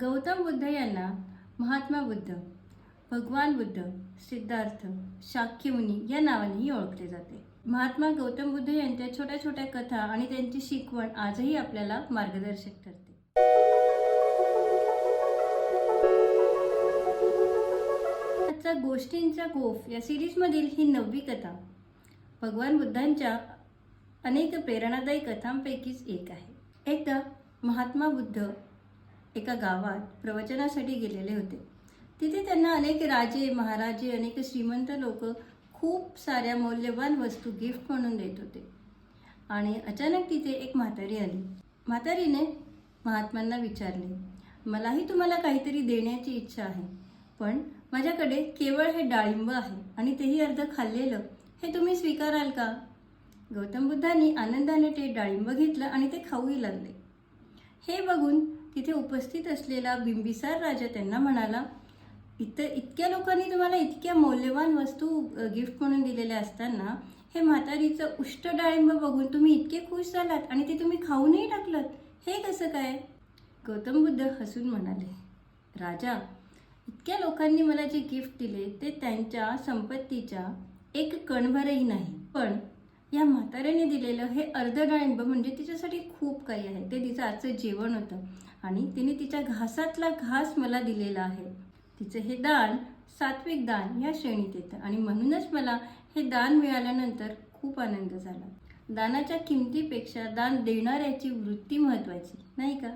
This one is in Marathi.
गौतम बुद्ध यांना महात्मा बुद्ध भगवान बुद्ध सिद्धार्थ शाक्यमुनी या नावानेही ओळखले जाते. महात्मा गौतम बुद्ध यांच्या छोट्या छोट्या कथा आणि त्यांची शिकवण आजही आपल्याला मार्गदर्शक ठरते. आजचा गोष्टींचा गोफ या सिरीजमधील ही नववी कथा भगवान बुद्धांच्या अनेक प्रेरणादायी कथांपैकीच एक आहे. एकदा महात्मा बुद्ध एका गावात प्रवचनासाठी गेलेले होते. तिथे त्यांना अनेक राजे महाराजे अनेक श्रीमंत लोक खूप साऱ्या मौल्यवान वस्तू गिफ्ट म्हणून देत होते. आणि अचानक तिथे एक म्हातारी आली. म्हातारीने महात्मांना विचारले मलाही तुम्हाला काहीतरी देण्याची इच्छा आहे पण माझ्याकडे केवळ हे डाळिंब आहे आणि तेही अर्ध खाल्लेलं हे तुम्ही स्वीकाराल का? गौतम बुद्धांनी आनंदाने ते डाळिंब घेतलं आणि ते खाऊही लागले. हे बघून तिथे उपस्थित असलेला बिंबिसार राजा त्यांना म्हणाला इतर इतक्या लोकांनी तुम्हाला इतक्या मौल्यवान वस्तू गिफ्ट म्हणून दिलेल्या असताना हे म्हातारीचं उष्ट डाळिंब बघून तुम्ही इतके खुश झालात आणि ते तुम्ही खाऊनही टाकलं हे कसं काय? गौतम बुद्ध हसून म्हणाले राजा इतक्या लोकांनी मला जे गिफ्ट दिले ते त्यांच्या संपत्तीच्या एक कणभरही नाही पण या म्हाताऱ्याने दिलेलं हे अर्ध डाळिंब म्हणजे तिच्यासाठी खूप काही आहे. ते तिचं आजचं जेवण होतं. आणि तिने तिच्या घासातला घास मला दिलेला आहे. तिचं हे दान सात्विक दान या श्रेणीत येतं. आणि म्हणूनच मला हे दान मिळाल्यानंतर खूप आनंद झाला. दानाच्या किमतीपेक्षा दान देणाऱ्याची वृत्ती महत्त्वाची नाही का?